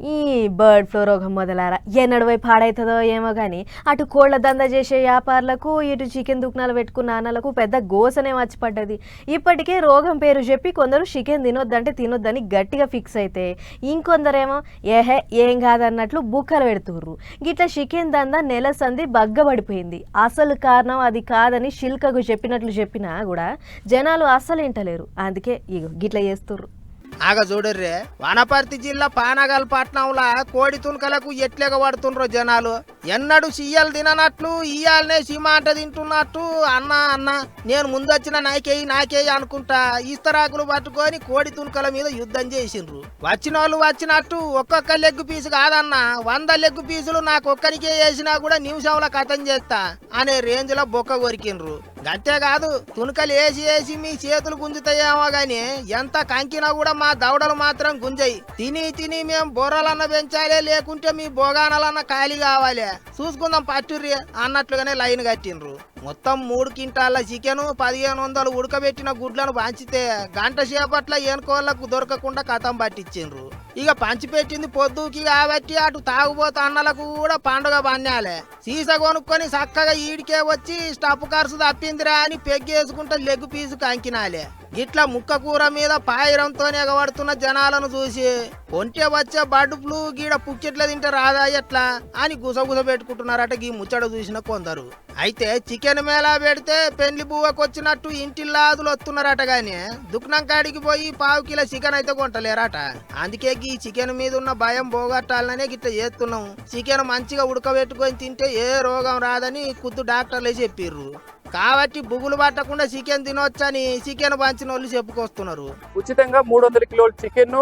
ఈ bird flu రోగం మొదలారా? ఎన్నడు వైపు పాడవుతుందో ఏమో కానీ అటు కోళ్ళ దంద చేసే వ్యాపారులకు ఇటు చికెన్ దుకాణాలు పెట్టుకున్న అన్నలకు పెద్ద గోసనే వచ్చి పడ్డది ఇప్పటికే రోగం పేరు చెప్పి కొందరు చికెన్ తినొద్దంటే తినొద్దని గట్టిగా ఫిక్స్ అయితే ఇంకొందరేమో ఏహే ఏం కాదన్నట్లు బుక్కలు పెడుతుర్రు. గిట్ల చికెన్ దంద నెల సంది బగ్గబడిపోయింది. అసలు కారణం అది కాదని శిల్కకు చెప్పినట్లు చెప్పినా కూడా జనాలు అస్సలు వింటలేరు అందుకే ఇగో గిట్ల చేస్తుర్రు. ఆగ చూడర్రే. వనపర్తి జిల్లా పానగల్ పట్నంలో కోడి తునకలకు ఎట్లెగ పడుతుండ్రో జనాలు? ఎన్నడు సీఎల్ తిననట్లు ఇయ్యాలనే సిమాంట తింటున్నట్టు అన్న అన్న. నేను ముందొచ్చిన నాకేయి నాకేయి అనుకుంటా. ఇస్తరాకులు పట్టుకొని కోడి తునకల మీద యుద్ధం చేసిండ్రు. వచ్చిన వాళ్ళు వచ్చినట్టు ఒక్కొక్క లెగ్ పీసు కాదన్న. వంద లెగ్ పీసులు నాకు ఒక్కరికే వేసినా కూడా నిమిషంలో కథం చేస్తా అనే రేంజ్లో బొక్క కొరికిండ్రు. అంతేకాదు తునకలు వేసి వేసి మీ చేతులు గుంజుతాయేమో గాని ఎంత కంకినా కూడా మా దవడలు మాత్రం గుంజయి. తిని తిని మేం బొర్రలన్న పెంచాలే లేకుంటే మీ బోగానలన్న ఖాళీ కావాలి. చూసుకుందాం పట్టుర్రి అన్నట్లుగానే లైన్ కట్టిండ్రు. మొత్తం మూడు క్వింటాల చికెన్ పదిహేను వందలు ఉడకబెట్టిన గుడ్లను పంచితే గంట సేపట్ల ఏనుకోళ్ళకు దొరకకుండా కథం పట్టించిండ్రు. ఇక పంచిపెట్టింది పొద్దుకి కాబట్టి అటు తాగుబోతు అన్నలకు కూడా పండుగ పన్నాలే సీస కొనుక్కొని చక్కగా ఈడికే వచ్చి స్టప్ ఖర్చు తప్పిందిరా అని పెగ్గేసుకుంటే లెగ్ పీసు కంకినాలే. ఇట్లా ముక్క కూర మీద పాయిరంతో ఎగబడుతున్న జనాలను చూసి ఒంటే వచ్చే బర్డ్ ఫ్లూ గీడ పుక్కెట్ల తింటే రాదా ఎట్లా? అని గుసగుస పెట్టుకుంటున్నారట గీ ముచ్చట చూసిన కొందరు. అయితే చికెన్ మేళా పెడితే పెళ్ళి బువ్వకొచ్చినట్టు ఇంటిల్లాదులు వస్తున్నారట గాని దుకాణం కాడికి పోయి పావు కిలో చికెన్ అయితే కొంటలేరట. అందుకే ఈ చికెన్ మీద ఉన్న భయం పోగొట్టాలనే గిట్ల చేస్తున్నాం. చికెన్ మంచిగా ఉడకబెట్టుకొని తింటే ఏ రోగం రాదని కుద్దు డాక్టర్లే చెప్పిర్రు. కాబట్టి బుగులు పట్టకుండా చికెన్ తినొచ్చని చికెన్ పంచిన వాళ్ళు చెప్పుకొస్తున్నారు. ఉచితంగా మూడు వందల కిలోల చికెన్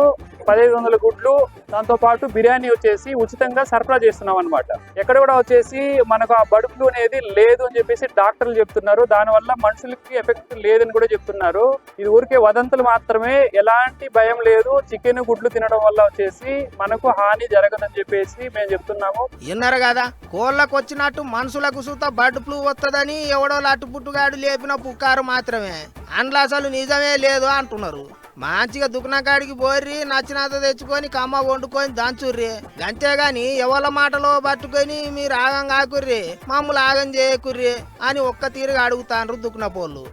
పదిహేను వందల గుడ్లు దాంతో పాటు బిర్యానీ వచ్చేసి ఉచితంగా సరఫరా చేస్తున్నాం అనమాట ఎక్కడ కూడా వచ్చేసి మనకు ఆ బర్డ్ ఫ్లూ అనేది లేదు అని చెప్పేసి డాక్టర్లు చెప్తున్నారు. దానివల్ల మనుషులకి ఎఫెక్ట్ లేదని కూడా చెప్తున్నారు. ఇది ఊరికే వదంతులు మాత్రమే. ఎలాంటి భయం లేదు. చికెన్ గుడ్లు తినడం వల్ల వచ్చేసి మనకు హాని జరగదని చెప్పేసి మేము చెప్తున్నాము. విన్నారు కదా? కోళ్ళకు వచ్చినట్టు మనుషులకు సుత బర్డ్ ఫ్లూ వస్తుందని ఎవడో లట్టుపుట్టుగాడు లేపిన పుక్కారు మాత్రమే. అందులో అసలు నిజమే లేదు అంటున్నారు. మంచిగా దుకాణం కాడికి పోర్రి నచ్చినంత తెచ్చుకొని కమ్మ వండుకొని దంచుర్రి. అంతేగాని ఎవరి మాటలో పట్టుకొని మీరు ఆగం కాకుర్రి మమ్మల్ని ఆగం చేయకుర్రి అని ఒక్క తీరుగా అడుగుతాండ్రు దుకునపోళ్ళు